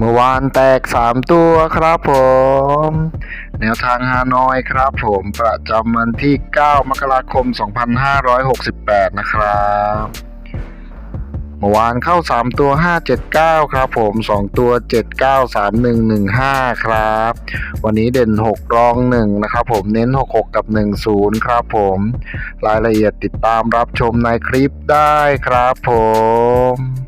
เมื่อวานแตก 3 ตัวครับผม แนวทางฮานอยครับผมประจำวันที่ 9 มกราคม 2568 นะครับเมื่อวานเข้า 3 ตัว 579 ครับผม 2 ตัว 793115 ครับ วันนี้เด่น 6 รอง 1 นะครับผมเน้น 66 กับ 10 ครับผม รายละเอียดติดตามรับชมในคลิปได้ครับผม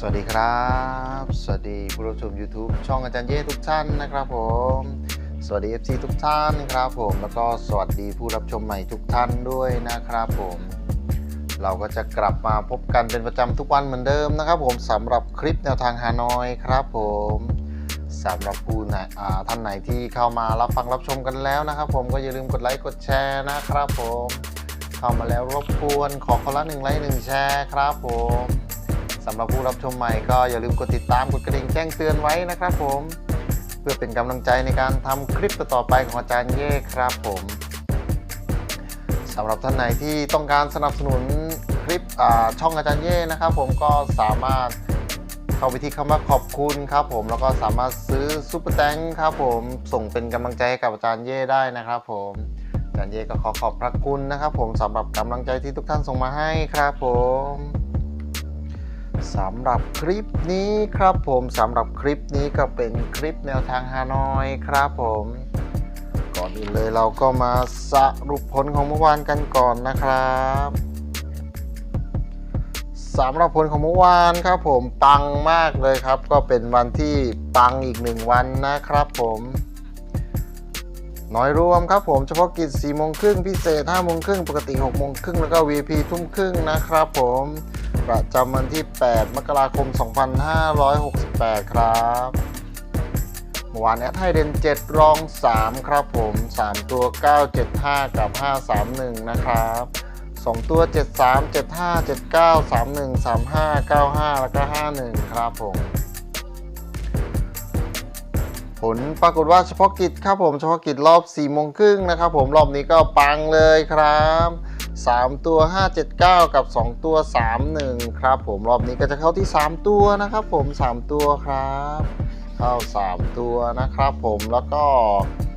สวัสดีครับ สวัสดีผู้รับชม YouTube ช่องอาจารย์เย่ทุกท่านนะครับผม สวัสดี FC ทุกท่านครับผม แล้วก็สวัสดีผู้รับชมใหม่ทุกท่านด้วยนะครับผม เราก็จะกลับมาพบกันเป็นประจำทุกวันเหมือนเดิมนะครับผมสำหรับคลิปแนวทางฮานอยครับผมสำหรับผู้ไหนท่านไหนที่เข้ามารับฟังรับชมกันแล้วนะครับผมก็อย่าลืมกดไลค์กดแชร์นะครับผม เข้ามาแล้วรบกวนขอคนละหนึ่งไลค์หนึ่งแชร์ครับผม สำหรับผู้รับชมใหม่ก็อย่าลืมกดติดตามกดกระดิ่งแจ้งเตือนไว้นะครับผม เพื่อเป็นกำลังใจในการทำคลิปต่อๆไปของอาจารย์เย่ครับผมสำหรับท่านไหนที่ต้องการสนับสนุนคลิปช่องอาจารย์เย่นะครับ ผมก็สามารถเข้าไปที่คำว่าขอบคุณครับผมแล้วก็สามารถซื้อซุปเปอร์แตงครับผมส่งเป็นกำลังใจให้กับอาจารย์เย่ได้นะครับผมอาจารย์เย่ก็ขอขอบพระคุณนะครับ ผมสำหรับกำลังใจที่ทุกท่านส่งมาให้ครับผม สำหรับคลิปนี้ครับผมสำหรับคลิปนี้ก็เป็นคลิปแนวทางฮานอยครับผมก่อนอื่นเลยเราก็มาสรุปผลของเมื่อวานกันก่อนนะครับสำหรับผลของเมื่อวานครับผมปังมากเลยครับ ก็เป็นวันที่ปังอีกหนึ่งวันนะครับผมน้อยรวมครับผมเฉพาะกิจ4โมงครึ่งพิเศษ5โมงครึ่งปกติ6โมงครึ่งแล้วก็ VP ทุ่มครึ่งนะครับผม ประจำวันที่ 8 มกราคม 2568 ครับเมื่อวานแอดให้เด่น7 รอง 3 ครับผม 3 ตัว 975 กับ 531 นะครับ 2 ตัว 73 75 79 31 35 95 แล้วก็ 51 ครับผมผลปรากฏว่าเฉพาะกิจครับผมเฉพาะกิจรอบ4โมงครึ่งนะครับผมรอบนี้ก็ปังเลยครับ 3 ตัว 579 กับ 2 ตัว 31 ครับผมรอบนี้ก็จะเข้าที่ 3 ตัวนะครับ ผม 3 ตัวครับ เข้า 3 ตัวนะครับ ผมแล้วก็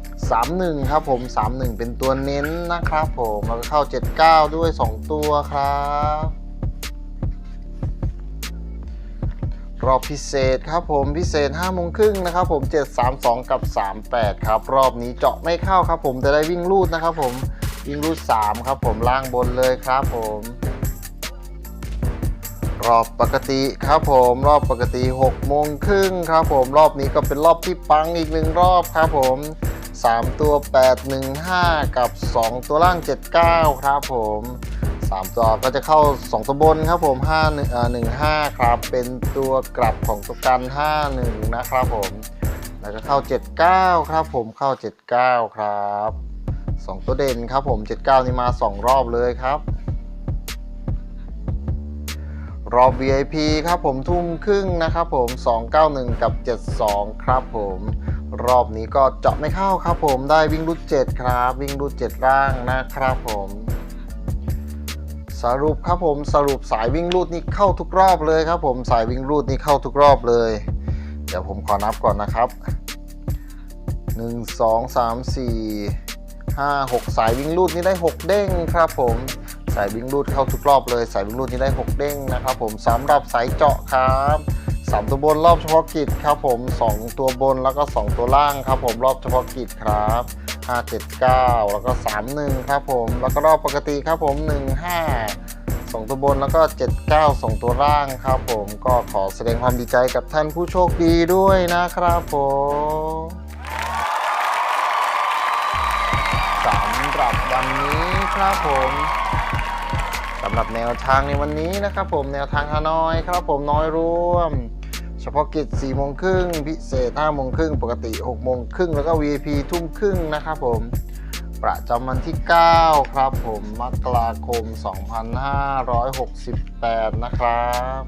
31 ครับผม 31 เป็นตัวเน้นนะครับ ผมแล้วก็เข้า 79 ด้วย 2 ตัวครับรอบพิเศษครับผมพิเศษ5โมงครึ่งนะครับผม 732 กับ 38 ครับ รอบนี้เจาะไม่เข้าครับผมจะได้วิ่งลูดนะครับผม วิ่งลูด3ครับผมล่างบนเลยครับผมรอบปกติครับผมรอบปกติ6โมงครึ่งครับผมรอบนี้ก็เป็นรอบที่ปังอีกหนึ่งรอบครับผม 3 ตัว 815 กับ 2 ตัวล่าง 79 ครับผม 3 ตัวก็จะเข้า 2 ตัวบนครับผม5 1เอ่อ15ครับเป็นตัวกลับของตัวกัน51 นะครับผม แล้วก็เข้า 79 ครับผมเข้า 79 ครับ 2 ตัวเด่นครับผม 79 นี่มา 2 รอบเลยครับ รอบ VIP ครับผมทุ่มครึ่งนะครับผม 291 กับ 72 ครับผม รอบนี้ก็เจาะไม่เข้าครับผมได้วิ่งรูด7ครับ วิ่งรูด7ร่างนะครับผมสรุปครับผมสรุปสายวิ่งรูดนี่เข้าทุกรอบเลยครับผมสายวิ่งรูดนี่เข้าทุกรอบเลย เดี๋ยวผมขอนับก่อนนะครับ 1 2 3 4 5 6 สายวิ่งรูดนี่ได้ 6 เด้งครับผมสายวิ่งรูดเข้าทุกรอบเลย สายวิ่งรูดนี่ได้ 6 เด้งนะครับผมสำหรับสายเจาะครับสามตัวบนรอบเฉพาะกิจครับผม 2 ตัวบนแล้วก็ 2 ตัวล่างครับผมรอบเฉพาะกิจครับ579 แล้วก็ 31 ครับผม แล้วก็รอบปกติครับผม 15 2 ตัวบนแล้วก็ 79 2 ตัวล่างครับผมก็ขอแสดงความดีใจกับท่านผู้โชคดีด้วยนะครับผมำหรับวันนี้ครับผมสำหรับแนวทางในวันนี้นะครับผมแนวทางฮานอยครับผมน้อยร่วม เฉพาะกิจ4โมงครึ่งพิเศษ5โมงครึ่งปกติ6โมงครึ่งแล้วก็ VIP ทุ่มครึ่งนะครับผมประจำวันที่ 9 ครับผมมกราคม 2568 นะครับ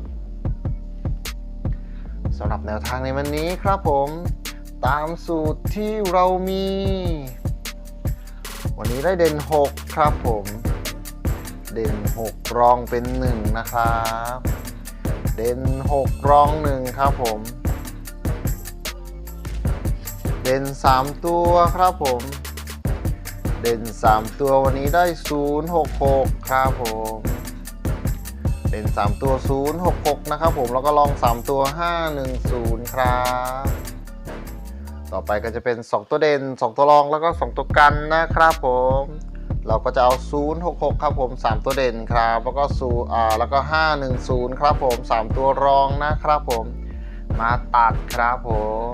สำหรับแนวทางในวันนี้ครับผม ตามสูตรที่เรามี วันนี้ได้เด่น 6 ครับผม เด่น 6 รองเป็น 1 นะครับ เด่น 6 รอง 1 ครับผม เด่น 3 ตัวครับผม เด่น 3 ตัววันนี้ได้ 066 ครับผม เด่น 3 ตัว 066 นะครับผม แล้วก็ลอง 3 ตัว 510 ครับ ต่อไปก็จะเป็น 2 ตัวเด่น 2 ตัวรองแล้วก็ 2 ตัวกันนะครับผม เราก็จะเอา 066 ครับผม 3 ตัวเด่นครับ แล้วก็สูอ่าแล้วก็ 510 ครับผม 3 ตัวรองนะครับผม มาตัดครับผม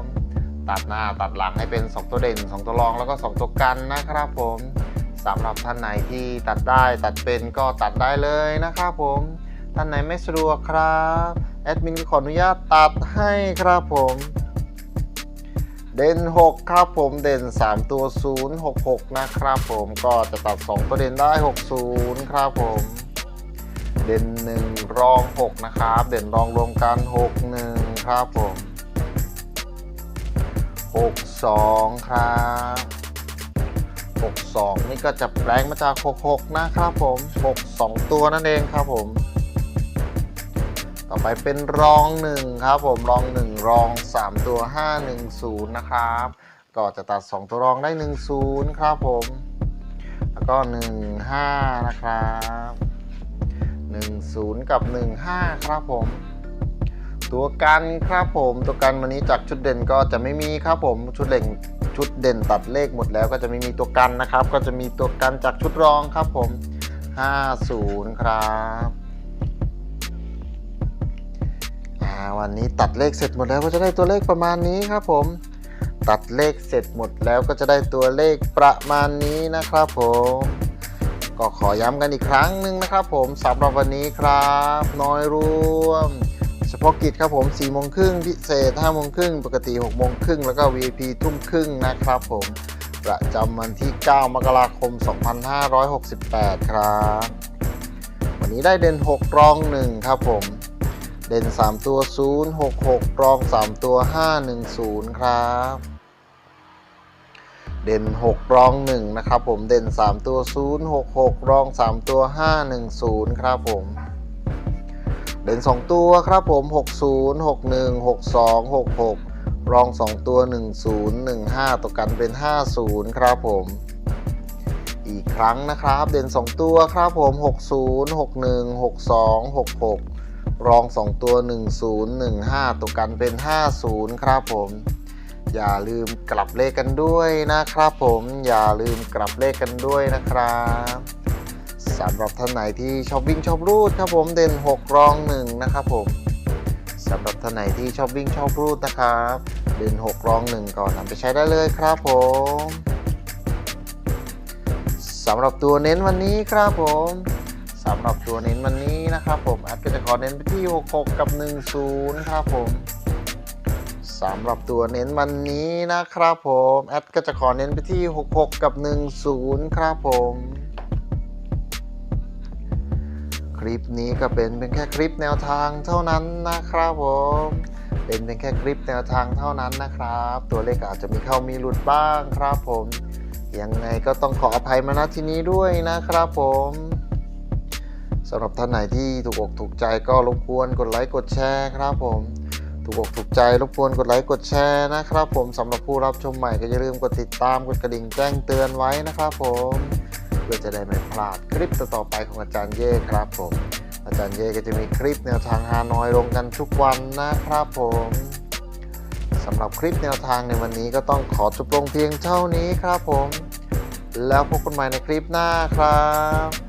ตัดหน้าตัดหลังให้เป็น 2 ตัวเด่น 2 ตัวรองแล้วก็ 2 ตัวกันนะครับผมสำหรับท่านไหนที่ตัดได้ตัดเป็นก็ตัดได้เลยนะครับผม ท่านไหนไม่สะดวกครับ แอดมินขออนุญาตตัดให้ครับผม เด่น6 ครับผมเด่น 3 ตัว 066 นะครับผมก็จะตัด 2 ตัวเด่นได้ 60 ครับผม เด่น 1 รอง 6 นะครับ เด่นรองรวมกัน 61 ครับผม 62 ครับ 62 นี่ก็จะแปลงมาจาก 66 นะครับผม 62 ตัวนั่นเองครับผม ต่อไปเป็นรอง1ครับผมรอง1รอง3ตัว510นะครับ ก็จะตัด2ตัวรองได้10ครับผม แล้วก็15นะครับ10กับ15ครับผม ตัวกันครับผมตัวกันวันนี้จากชุดเด่นก็จะไม่มีครับผมชุดเด่นชุดเด่นตัดเลขหมดแล้วก็จะไม่มีตัวกันนะครับ ก็จะมีตัวกันจากชุดรองครับผม 50 ครับ วันนี้ตัดเลขเสร็จหมดแล้วก็จะได้ตัวเลขประมาณนี้ครับผม ตัดเลขเสร็จหมดแล้วก็จะได้ตัวเลขประมาณนี้นะครับผม ก็ขอย้ำกันอีกครั้งหนึ่งนะครับ ผมสำหรับวันนี้ครับ น้อยรวม เฉพาะกิจครับผม4โมงครึ่งพิเศษ5โมงครึ่งปกติ6โมงครึ่งแล้วก็ VIP ทุ่มครึ่งนะครับผมประจำวันที่ 9 มกราคม 2568 ครับ วันนี้ได้เด่น 6 รอง 1 ครับผม เด่น 3 ตัว 066 รอง 3 ตัว 510 ครับ เด่น 6 รอง 1 นะครับผม เด่น 3 ตัว 066 รอง 3 ตัว 510 ครับผม เด่น 2 ตัวครับผม 60 61 62 66 รอง 2 ตัว 10 15ตัวกันเป็น 50 ครับผม อีกครั้งนะครับ เด่น 2 ตัวครับผม 60 61 62 66 รอง 2 ตัว 10 15 ตัวกันเป็น 50 ครับผม อย่าลืมกลับเลขกันด้วยนะครับผมอย่าลืมกลับเลขกันด้วยนะครับสำหรับท่านไหนที่ชอบวิ่งชอบรูดครับผมเด่น 6 รอง 1 นะครับผมสำหรับท่านไหนที่ชอบวิ่งชอบรูดนะครับเด่น 6 รอง 1 ก่อนนำไปใช้ได้เลยครับผมสำหรับตัวเน้นวันนี้ครับผม สำหรับตัวเน้นวันนี้นะครับ ผมแอาจก็จะขอเน้นไปที่ 66 กับ 10 ครับผมสำหรับตัวเน้นวันนี้นะครับผมแอดก็จะขอเน้นไปที่ 66 กับ 10 ครับผมคลิปนี้ก็เป็นเป็นแค่คลิปแนวทางเท่านั้นนะครับผมเป็นเป็นแค่คลิปแนวทางเท่านั้นนะครับ ตัวเลขอาจจะมีเข้ามีหลุดบ้างครับผมยังไงก็ต้องขออภัยมาณที่นี้ด้วยนะครับผม สำหรับท่านไหนที่ถูกอกถูกใจก็รบกวนกดไลค์กดแชร์ครับผม ถูกอกถูกใจรบกวนกดไลค์กดแชร์นะครับ ผมสำหรับผู้รับชมใหม่ก็อย่าลืมกดติดตามกดกระดิ่งแจ้งเตือนไว้นะครับผมเพื่อจะได้ไม่พลาดคลิปต่อไปของอาจารย์เย่ครับผม อาจารย์เย่ก็จะมีคลิปแนวทางฮานอยลงกันทุกวันนะครับผมสำหรับคลิปแนวทางในวันนี้ก็ต้องขอจบลงเพียงเท่านี้ครับผม แล้วพบกันใหม่ในคลิปหน้าครับ